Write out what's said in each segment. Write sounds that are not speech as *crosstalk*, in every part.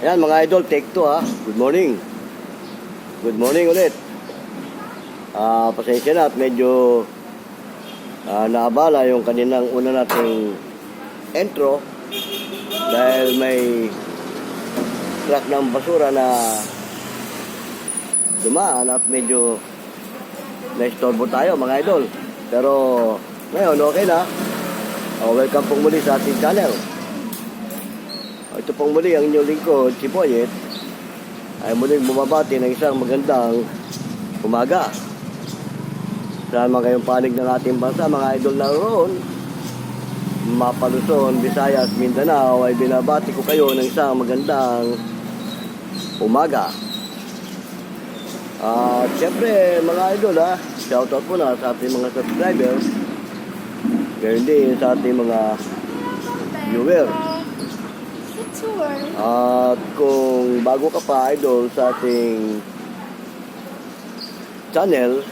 Ayan mga idol, take two ha. Good morning. Good morning ulit. Ah, pasensya na at medyo ah, naabala yung kaninang una nating intro dahil may truck ng basura na dumaan at medyo na-istorbo tayo mga idol. Pero ngayon okay na. Oh, welcome pong muli sa ating channel. Ito pong muli ang inyong lingkod, si Boyet, ay muling bumabati ng isang magandang umaga. Saan man kayong panig ng ating bansa, mga idol na roon, Mapaluson, Visayas, Mindanao, ay binabati ko kayo ng isang magandang umaga. At siyempre, mga idol ha, shoutout po na sa ating mga subscribers, gayon din sa ating mga viewer. Tour. At kung bago ka pa idol sa ating channel,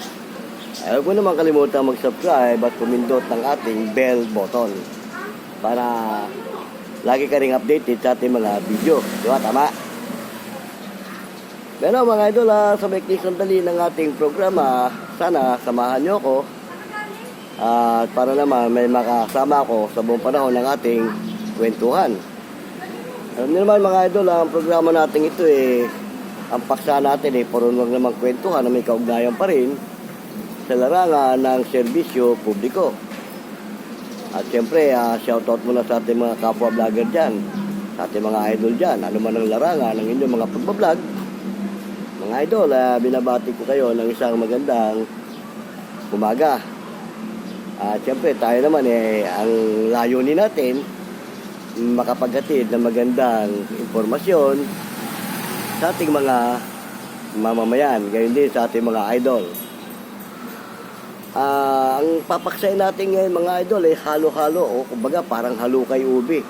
ay huwag mo naman kalimutan mag-subscribe at pumindot ng ating bell button para lagi ka ring updated sa ating mga video. Di ba? Tama? Pero mga idol, ah, sa may sandali ng ating programa, sana samahan nyo ako at para naman may makasama ako sa buong panahon ng ating kwentuhan. Alam niyo naman mga idol, ang programa natin ito eh, ang paksa natin eh, lang naman kwentuhan na may kaugnayan pa rin sa larangan ng serbisyo publiko. At siyempre, uh, shoutout muna sa ating mga kapwa vlogger dyan, sa ating mga idol dyan, ano man ang larangan ng inyong mga pagbablog. Mga idol, ah, binabati ko kayo ng isang magandang umaga. At siyempre, tayo naman eh, ang layunin natin, makapaghatid ng magandang impormasyon sa ating mga mamamayan, gayon din sa ating mga idol. Ah, ang papaksay natin ngayon mga idol ay halo-halo o kumbaga parang halukay ubi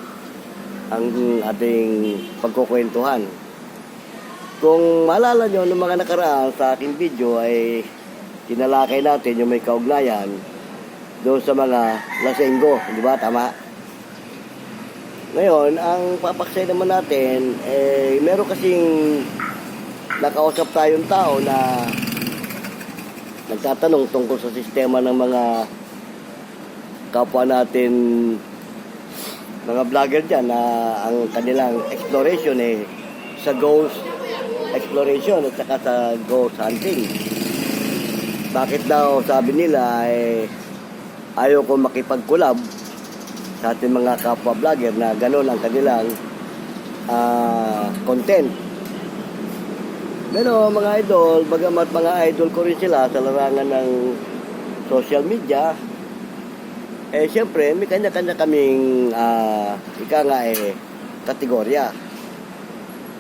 ang ating pagkukwentuhan. Kung maalala nyo ng mga nakaraan sa ating video ay tinalakay natin yung may kaugnayan doon sa mga lasenggo, di ba? Tama? Ngayon, ang papaksay naman natin, eh, meron kasing nakausap tayong tao na nagtatanong tungkol sa sistema ng mga kapwa natin mga vlogger dyan na ang kanilang exploration eh sa ghost exploration at saka sa ghost hunting. Bakit daw sabi nila eh ayaw ko makipag-collab sa ating mga kapwa vlogger na gano'n ang kanilang ah, content. Pero mga idol, bagamat mga idol ko rin sila sa larangan ng social media, eh siyempre may kanya-kanya kaming ah, ika nga eh, kategorya.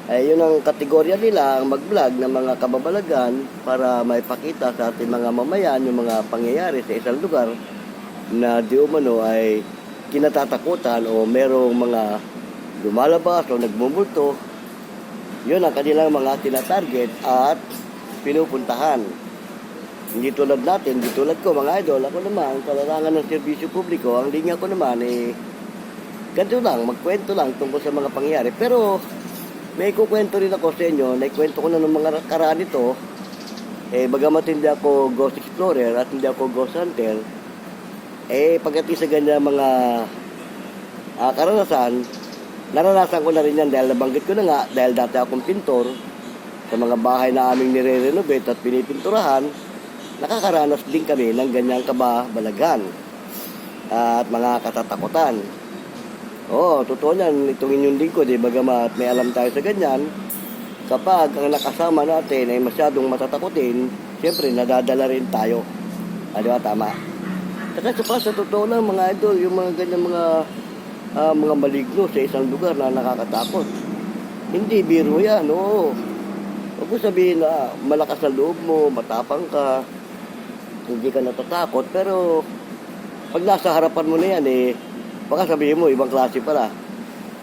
Eh, yun ang kategorya nila, ang mag-vlog ng mga kababalagan para maipakita sa ating mga mamayan yung mga pangyayari sa isang lugar na di umano ay kinatatakutan o merong mga lumalabas o nagmumulto, yun ang kanilang mga tinatarget at pinupuntahan. Hindi tulad natin, hindi tulad ko mga idol, ako naman, sa larangan ng serbisyo publiko, ang linya ko naman eh, ganito lang, magkwento lang tungkol sa mga pangyayari. Pero, may kukwento rin ako sa inyo, naikwento ko na ng mga karaan ito, eh, bagamat hindi ako ghost explorer at hindi ako ghost hunter, eh, pagdating sa ganyan mga ah, karanasan, naranasan ko na rin yan dahil nabanggit ko na nga, dahil dati akong pintor, sa mga bahay na aming nire-renovate at pinipinturahan, nakakaranas din kami ng ganyang kababalagan at mga katatakutan. Oo, totoo yan, itong inyong lingkod, eh, bagamat may alam tayo sa ganyan, kapag ang nakasama natin ay masyadong matatakutin, siyempre nadadala rin tayo. Ah, ba? Tama. Saka sa sa totoo lang mga idol, yung mga ganyan mga ah, mga maligno sa isang lugar na nakakatakot. Hindi biro yan, oo. Huwag mo sabihin na malakas ang loob mo, matapang ka, hindi ka natatakot, pero pag nasa harapan mo na yan, eh, baka sabihin mo, ibang klase pala.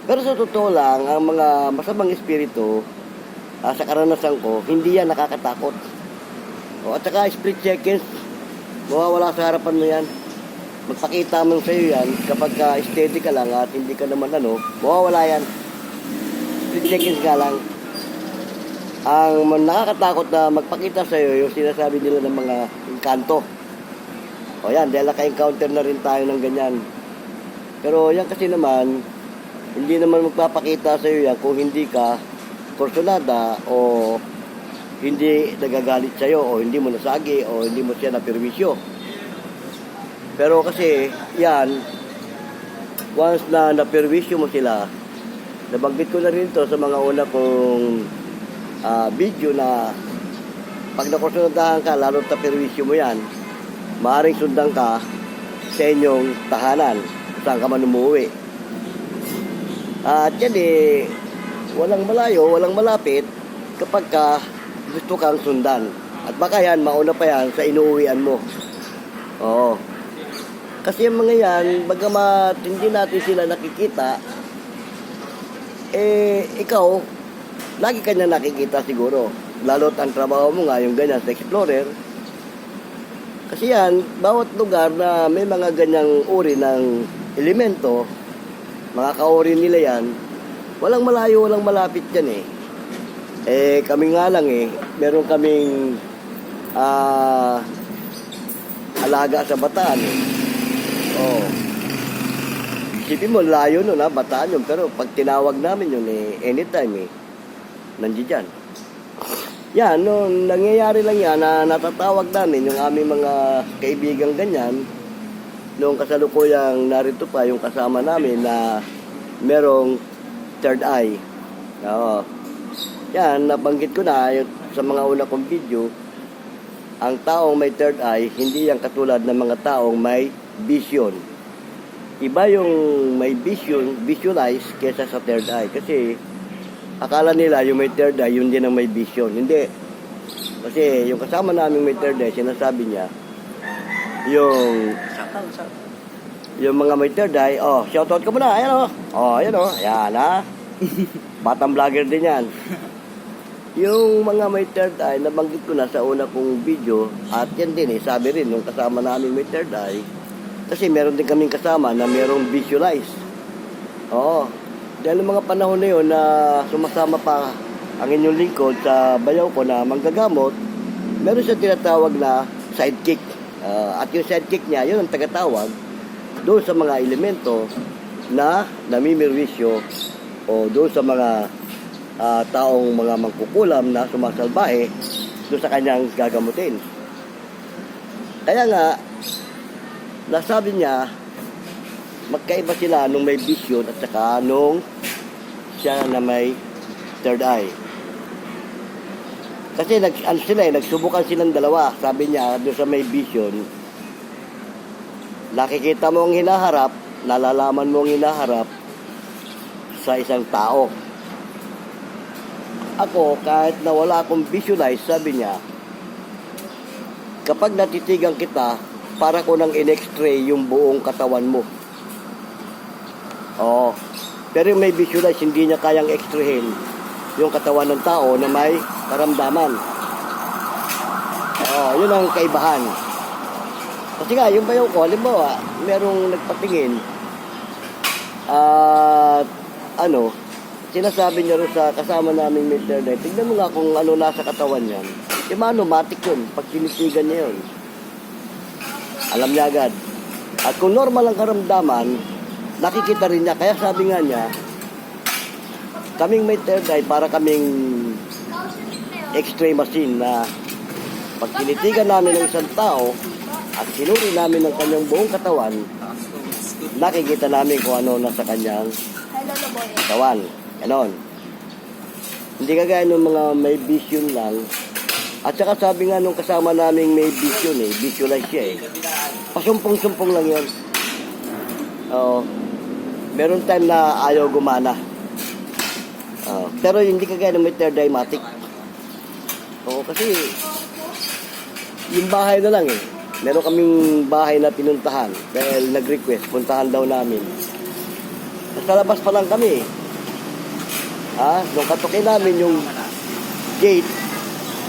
Pero sa totoo lang, ang mga masamang espiritu, ah, sa karanasan ko, hindi yan nakakatakot. O, at saka split seconds, mawawala sa harapan mo yan. Magpakita mo sa iyo yan kapag ka steady ka lang at hindi ka naman ano, mawawala yan. 15 seconds nga lang. Ang nakakatakot na magpakita sa iyo yung sinasabi nila ng mga kanto. O yan, dahil naka-encounter na rin tayo ng ganyan. Pero yan kasi naman, hindi naman magpapakita sa iyo yan kung hindi ka kursunada o hindi nagagalit sa iyo o hindi mo nasagi o hindi mo siya naperwisyo. Pero kasi yan, once na naperwisyo mo sila, nabanggit ko na rin to sa mga una kong ah, video na pag nakursunadahan ka, lalo na perwisyo mo yan, maaaring sundan ka sa inyong tahanan, saan ka man umuwi. At yan eh, walang malayo, walang malapit kapag ka gusto kang sundan. At baka yan, mauna pa yan sa inuuwian mo. Oo. Kasi yung mga yan, bagamat hindi natin sila nakikita, eh, ikaw, lagi ka niya nakikita siguro. Lalo't ang trabaho mo nga, yung ganyan sa Explorer. Kasi yan, bawat lugar na may mga ganyang uri ng elemento, mga kauri nila yan, walang malayo, walang malapit yan eh. Eh, kami nga lang eh, meron kaming ah, alaga sa bataan eh. Oh. Isipin mo, layo nun ha, bataan yun. Pero pag tinawag namin yun eh, anytime eh, nandiyan dyan. Yan, no, nangyayari lang yan na natatawag namin yung aming mga kaibigang ganyan noong kasalukuyang narito pa yung kasama namin na merong third eye. Oo. Yan, nabanggit ko na yung, sa mga una kong video, ang taong may third eye, hindi yan katulad ng mga taong may vision. Iba yung may vision, visualize kesa sa third eye. Kasi akala nila yung may third eye, yun din ang may vision. Hindi. Kasi yung kasama namin may third eye, sinasabi niya, yung yung mga may third eye, oh, shoutout ka muna, ayan oh. Oh, ayan oh, ayan ha. *laughs* Batang vlogger din yan. Yung mga may third eye, nabanggit ko na sa una kong video, at yan din eh, sabi rin, nung kasama namin may third eye, kasi meron din kaming kasama na merong visualize. Oo. Dahil mga panahon na yun na sumasama pa ang inyong lingkod sa bayaw ko na manggagamot, meron siya tinatawag na sidekick. Ah, at yung sidekick niya, yun ang tagatawag doon sa mga elemento na namimirwisyo o doon sa mga ah, taong mga mangkukulam na sumasalbahe doon sa kanyang gagamutin. Kaya nga, nasabi niya, magkaiba sila nung may vision at saka nung siya na may third eye. Kasi nag, ano sila eh, nagsubukan silang dalawa. Sabi niya, doon sa may vision, nakikita mo ang hinaharap, nalalaman mo ang hinaharap sa isang tao. Ako, kahit na wala akong visualize, sabi niya, kapag natitigan kita, para ko nang in-x-ray yung buong katawan mo. Oo. Pero yung may visualize, hindi niya kayang x-rayhin yung katawan ng tao na may karamdaman. Oo, yun ang kaibahan. Kasi nga, yung bayaw ko, halimbawa, merong nagpatingin at ano, sinasabi niya rin sa kasama namin. Day, tignan mo nga kung ano nasa katawan niyan. Di ba, automatic yun, pag tinitigan niya yun. Alam niya agad. At kung normal ang karamdaman, nakikita rin niya. Kaya sabi nga niya, kaming may third eye para kaming x-ray machine na pag namin ng isang tao at sinuri namin ng kanyang buong katawan, nakikita namin kung ano nasa kanyang katawan. Ganon. Hindi kagaya ng mga may vision lang. At saka sabi nga nung kasama naming may vision eh, visualize siya eh. Pasumpong-sumpong lang yun. Oo. Meron time na ayaw gumana. Oo. pero hindi kagaya ng may third matic. Oo, kasi yung bahay na lang eh. Meron kaming bahay na pinuntahan dahil nag-request, puntahan daw namin. Sa labas pa lang kami eh. Ha? Nung katukin namin yung gate,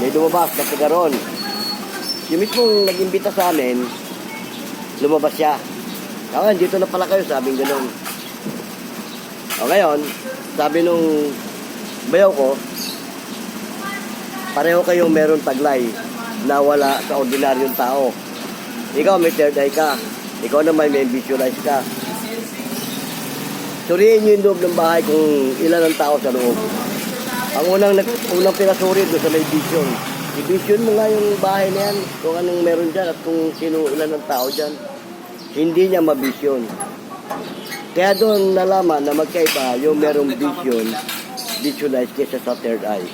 may lumabas na kagaron. Yung mismong nag-imbita sa amin, lumabas siya. Ako, dito na pala kayo, sabing ganun. O ngayon, sabi nung bayaw ko, pareho kayong meron taglay na wala sa ordinaryong tao. Ikaw may third eye ka. Ikaw naman may visualize ka. Suriin nyo yung loob ng bahay kung ilan ang tao sa loob. Ang unang, nag- unang pinasuri doon sa may vision. I-vision mo nga yung bahay na yan, kung anong meron dyan at kung sino ilan ang tao dyan. Hindi niya ma-vision. Kaya doon nalaman na magkaiba yung merong vision, visualize kesa sa third eye.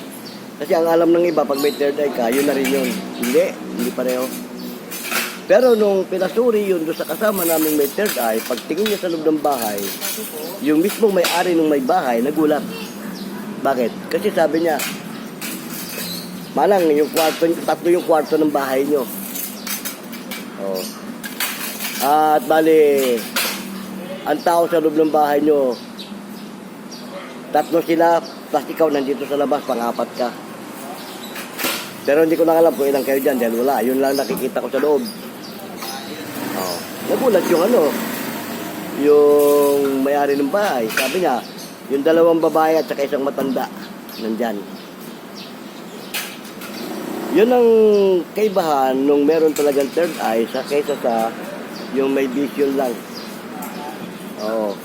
Kasi ang alam ng iba, pag may third eye ka, yun na rin yun. Hindi, hindi pareho. Pero nung pinasuri yun doon sa kasama namin may third eye, pagtingin niya sa loob ng bahay, yung mismong may-ari ng may bahay, nagulat. Bakit? Kasi sabi niya, Manang, yung kwarto, tatlo yung kwarto ng bahay niyo. Oh. At bali, ang tao sa loob ng bahay niyo, tatlo sila, plus ikaw nandito sa labas, pangapat ka. Pero hindi ko na alam kung ilang kayo dyan, dahil wala. Yun lang nakikita ko sa loob. Oh. Nagulat yung ano, yung may-ari ng bahay. Sabi niya, yung dalawang babae at saka isang matanda, nandyan. Yun ang kaibahan nung meron talagang third eye sa kaysa sa yung may vision lang. Oo.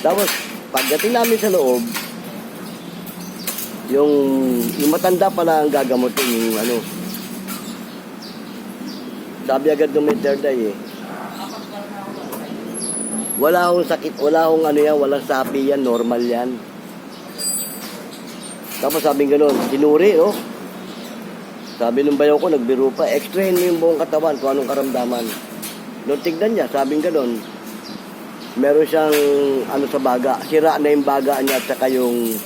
Tapos, pagdating namin sa loob, yung, yung matanda pala ang gagamutin yung ano. Sabi agad ng may third eye eh. Wala akong sakit, wala akong ano yan, walang sapi yan, normal yan. Tapos sabi gano'n, sinuri, oh. Sabi nung bayaw ko, nagbiro pa, extrahin mo yung buong katawan kung anong karamdaman. Nung tignan niya, sabi gano'n, meron siyang ano sa baga, sira na yung baga niya at saka yung,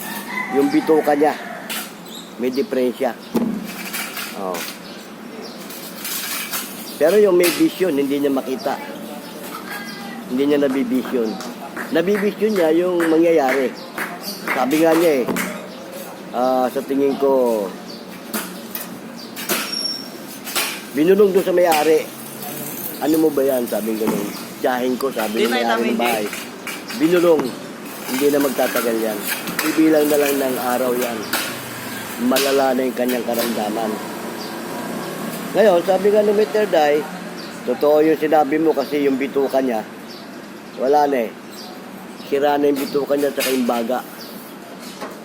yung bituka niya. May diferensya. Oh. Pero yung may vision, hindi niya makita. Hindi niya nabivision. Nabivision niya yung mangyayari. Sabi nga niya eh, ah, sa tingin ko, binulong doon sa may-ari. Ano mo ba yan? Sabi nga ganun. Tiyahin ko, sabi ng may-ari ng bahay. Binulong. Hindi na magtatagal yan. Ibilang na lang ng araw yan. Malala na yung kanyang karamdaman. Ngayon, sabi nga ng Mr. Dai, totoo yung sinabi mo kasi yung bituka niya, wala na eh. Sira na yung bituka niya at yung baga.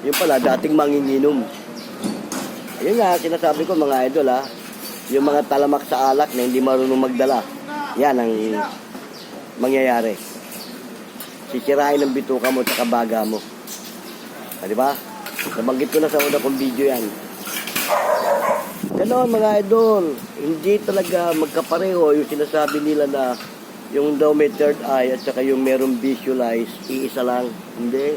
Yung pala, dating manginginom. Ayun nga, sinasabi ko mga idol ha, yung mga talamak sa alak na hindi marunong magdala, yan ang mangyayari. Sisirain ang bituka mo at baga mo. Ah, di ba? Nabanggit ko na sa una kong video yan. Ganon mga idol, hindi talaga magkapareho yung sinasabi nila na yung daw may third eye at saka yung merong visualize, iisa lang. Hindi.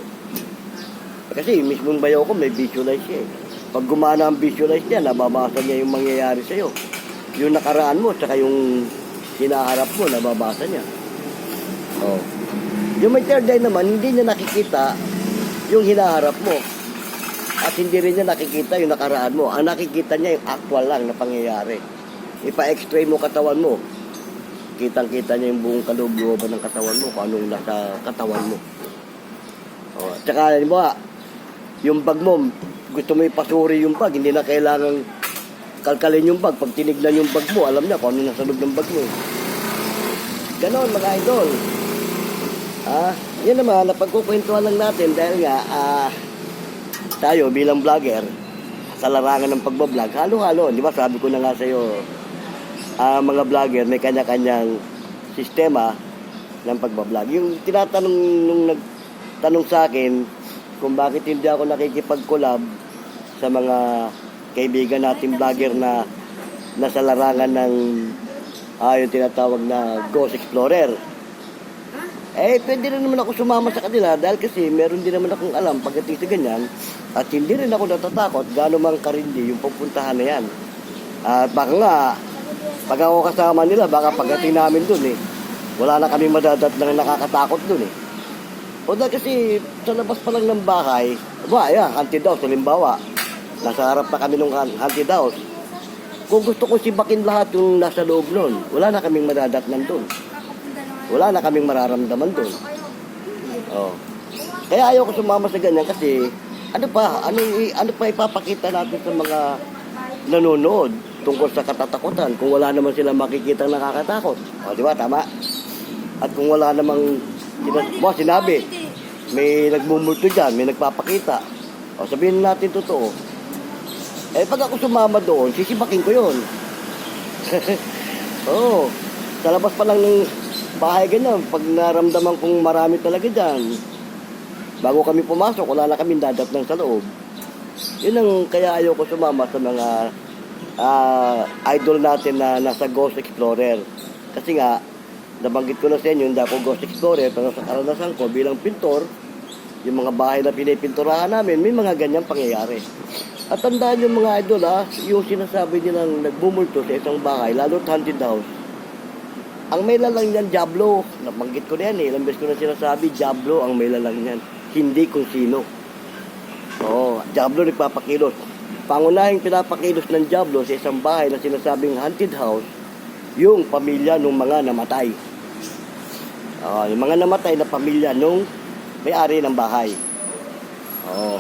Kasi mismong bayaw ko may visualize siya eh. Pag gumana ang visualize niya, nababasa niya yung mangyayari sa'yo. Yung nakaraan mo, saka yung hinaharap mo, nababasa niya. Oh. Yung may third eye naman, hindi niya nakikita yung hinaharap mo. At hindi rin niya nakikita yung nakaraan mo. Ang nakikita niya yung actual lang na pangyayari. Ipa-x-ray mo katawan mo. Kitang-kita niya yung buong kaloob-looban ng katawan mo kung anong nasa katawan mo. O, tsaka, di ba, yung bag mo, gusto mo ipasuri yung bag, hindi na kailangan kalkalin yung bag. Pag tinignan yung bag mo, alam niya kung ano nasa loob ng bag mo. Ganon, mga idol. Ah, yun naman, napagkukwentuhan lang natin dahil nga, ah, tayo bilang vlogger, sa larangan ng pagbablog, halo-halo. Di ba sabi ko na nga sa'yo, ah, mga vlogger may kanya-kanyang sistema ng pagbablog. Yung tinatanong nung nagtanong sa akin kung bakit hindi ako nakikipag-collab sa mga kaibigan natin vlogger na nasa larangan ng ah, yung tinatawag na Ghost Explorer. Eh, pwede rin naman ako sumama sa kanila dahil kasi meron din naman akong alam pagdating sa ganyan at hindi rin ako natatakot gaano man karindi yung pupuntahan na yan. At baka nga, pag ako kasama nila, baka pagdating namin dun eh, wala na kami madadat na nakakatakot dun eh. O dahil kasi sa labas pa lang ng bahay, ba, yan, haunted house, halimbawa, nasa harap na kami ng haunted house. Kung gusto ko sibakin lahat yung nasa loob nun, wala na kaming madadatnan dun. Wala na kaming mararamdaman dun. Oh. Kaya ayaw ko sumama sa ganyan kasi Ano pa? Ano, ano pa ipapakita natin sa mga nanonood tungkol sa katatakutan kung wala naman sila makikita nakakatakot? O, di ba? Tama. At kung wala namang sina- mo, sinabi, may nagmumulto dyan, may nagpapakita. O, sabihin natin totoo. Eh, pag ako sumama doon, sisibakin ko yun. *laughs* Oo. Sa labas pa lang ng bahay ganyan, pag naramdaman kong marami talaga dyan, bago kami pumasok, wala na kami dadatnan sa loob. Yun ang kaya ayoko sumama sa mga ah, idol natin na nasa Ghost Explorer. Kasi nga, nabanggit ko na sa inyo, hindi ako Ghost Explorer, pero sa karanasan ko bilang pintor, yung mga bahay na pinipinturahan namin, may mga ganyang pangyayari. At tandaan yung mga idol ha, yung sinasabi nilang nagbumulto sa isang bahay, lalo haunted house. Ang may lalang niyan, Diablo. Nabanggit ko na yan eh. Ilang beses ko na sinasabi, Diablo ang may lalang niyan. Hindi kung sino. Oo, Diablo nagpapakilos. Pangunahing pinapakilos ng Diablo sa isang bahay na sinasabing haunted house, yung pamilya ng mga namatay. Oo, yung mga namatay na pamilya nung may-ari ng bahay. Oo.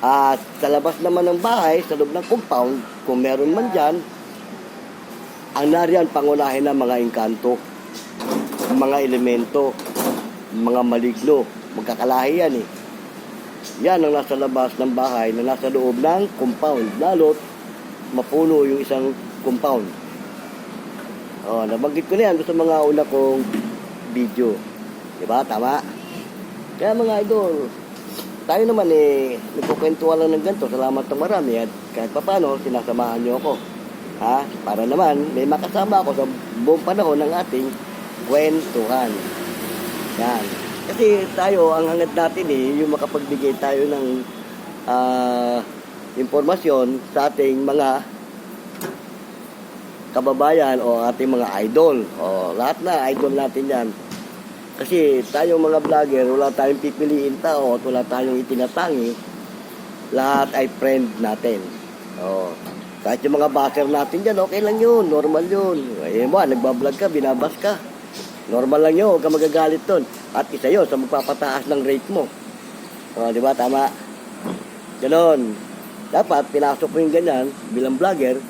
At sa labas naman ng bahay, sa loob ng compound, kung meron man dyan, ang nariyan pangunahin ng mga engkanto, mga elemento, mga maligno, magkakalahi yan eh. Yan ang nasa labas ng bahay na nasa loob ng compound. Lalo't mapuno yung isang compound. Oh, nabanggit ko na yan sa mga una kong video. Diba? Tama? Kaya mga idol, tayo naman eh, nagkukwentuhan lang ng ganito. Salamat ng marami at kahit papano, sinasamahan niyo ako. Ha? Para naman, may makasama ako sa buong panahon ng ating kwentuhan. Yan. Kasi tayo, ang hangad natin eh, yung makapagbigay tayo ng ah, impormasyon sa ating mga kababayan o ating mga idol. O lahat na, idol natin yan. Kasi tayong mga vlogger, wala tayong pipiliin tao at wala tayong itinatangi. Lahat ay friend natin. O, kahit yung mga backer natin dyan, okay lang yun, normal yun. Eh mo, nagbablog ka, binabas ka. Normal lang yun, huwag ka magagalit doon. At isa yun sa magpapataas ng rate mo. O, di ba, tama? Ganon. Dapat, pinasok mo yung ganyan bilang vlogger,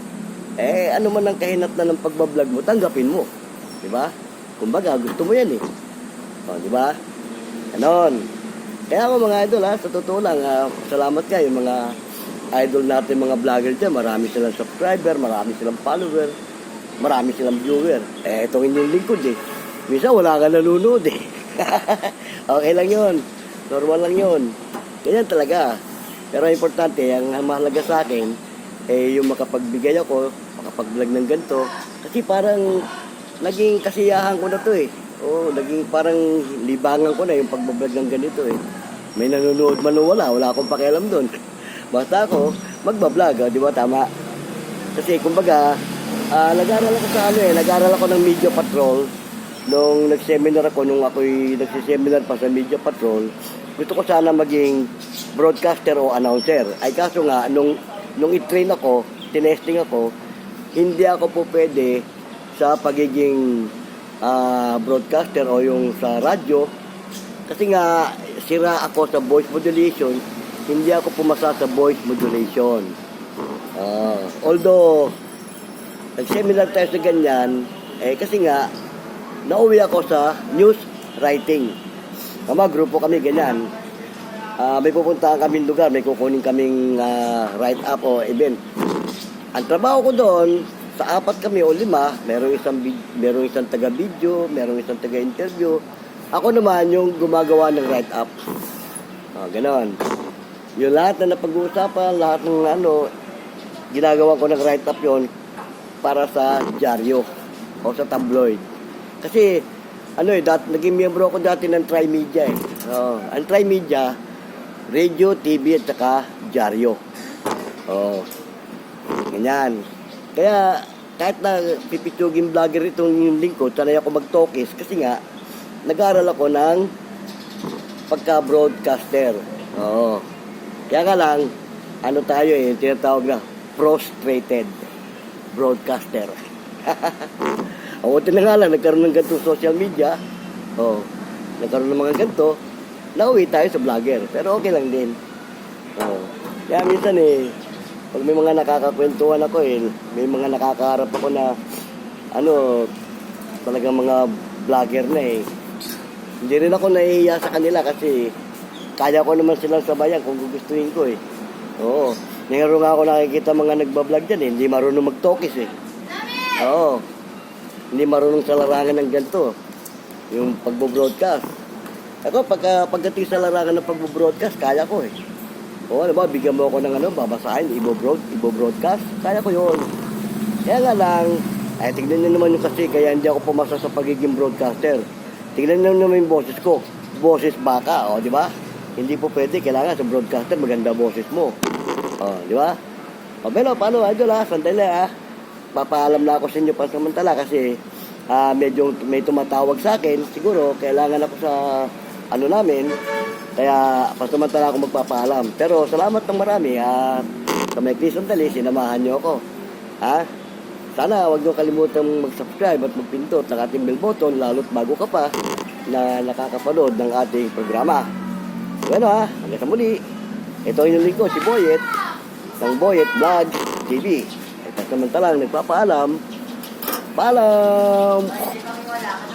eh, ano man ang kahinat na ng pagbablog mo, tanggapin mo. Di ba? Kumbaga, gusto mo yan eh. O, di ba? Ganon. Kaya ako mga idol ha, sa totoo lang, ah, salamat kayo mga idol natin mga vlogger dyan. Marami silang subscriber, marami silang follower, marami silang viewer. Eh, itong inyong lingkod eh. Minsan wala ka nanonood eh. *laughs* okay lang yun. Normal lang yun. Ganyan talaga. Pero importante, ang mahalaga sa akin, eh, yung makapagbigay ako, makapag-vlog ng ganito. Kasi parang naging kasiyahan ko na to eh. Oo, naging parang libangan ko na yung pagbablog ng ganito eh. May nanonood man o wala, wala akong pakialam doon. *laughs* Basta ako, magbablog, ah, di ba tama? Kasi kumbaga, ah, nag-aral ako sa ano eh, nag-aral ako ng Media Patrol. Nung nag-seminar ako, nung ako'y nagsiseminar pa sa Media Patrol, gusto ko sana maging broadcaster o announcer. Ay kaso nga, nung, nung i-train ako, tinesting ako, hindi ako po pwede sa pagiging ah, broadcaster o yung sa radyo. Kasi nga, sira ako sa voice modulation, hindi ako pumasa sa voice modulation. Ah, although, nag-seminar tayo sa ganyan, eh kasi nga, nauwi ako sa news writing. Kama, grupo kami ganyan. Ah, may pupuntahan kaming lugar, may kukunin kaming ah, write-up o event. Ang trabaho ko doon, sa apat kami o lima, merong isang, merong isang taga-video, merong isang taga-interview. Ako naman yung gumagawa ng write-up. Ah, ganon. Yung lahat na napag-uusapan, lahat ng ano, ginagawa ko ng write-up yon para sa dyaryo o sa tabloid. Kasi, ano eh, dat, naging miyembro ako dati ng Trimedia eh. Oh, ang Trimedia, radio, TV at saka dyaryo. Oh, ganyan. Kaya, kahit na pipitsugin vlogger itong yung lingkod, sanay ako mag-talkies kasi nga, nag-aaral ako ng pagka-broadcaster. Oo. Kaya nga lang, ano tayo eh, tinatawag na prostrated broadcaster. *laughs* Na nga lang, nagkaroon ng ganito social media. Oo. Nagkaroon ng mga ganito. Nauwi tayo sa vlogger. Pero okay lang din. Oo. Kaya minsan eh, pag may mga nakakakwentuhan ako eh, may mga nakakaharap ako na, ano, talagang mga vlogger na eh. Hindi rin ako nahihiya sa kanila kasi kaya ko naman silang sabayan kung gugustuhin ko eh. Oo. Ngayon nga ako nakikita mga nagbablog dyan eh, hindi marunong mag-talkies eh. Oo. Hindi marunong sa larangan ng ganito. Yung pagbo-broadcast. Ako, pagka, pagdating sa larangan ng pagbo-broadcast, kaya ko eh. O ano ba, bigyan mo ako ng ano, babasahin, ibo-broad, ibo-broadcast. Kaya ko yun. Kaya nga lang, ay tignan nyo naman yung kasi, kaya hindi ako pumasa sa pagiging broadcaster. Tignan nyo naman yung boses ko. Boses baka, o di ba? Hindi po pwede, kailangan sa broadcaster, maganda boses mo. O, di ba? O, pero paano, idol ha, sandali ha. Papaalam na ako sa inyo pansamantala kasi ah, medyo may tumatawag sa akin. Siguro, kailangan ako sa ano namin. Kaya pansamantala ako magpapaalam. Pero salamat ng marami at sa may sandali, sinamahan niyo ako. Ha? Sana huwag niyo kalimutan mag-subscribe at magpindot ng ating bell button lalo't bago ka pa na nakakapanood ng ating programa. Bueno ha, hanggang sa muli. Ito yung lingko, si Boyet ng Boyet Vlog TV. At samantalang nagpapaalam, paalam! Kasi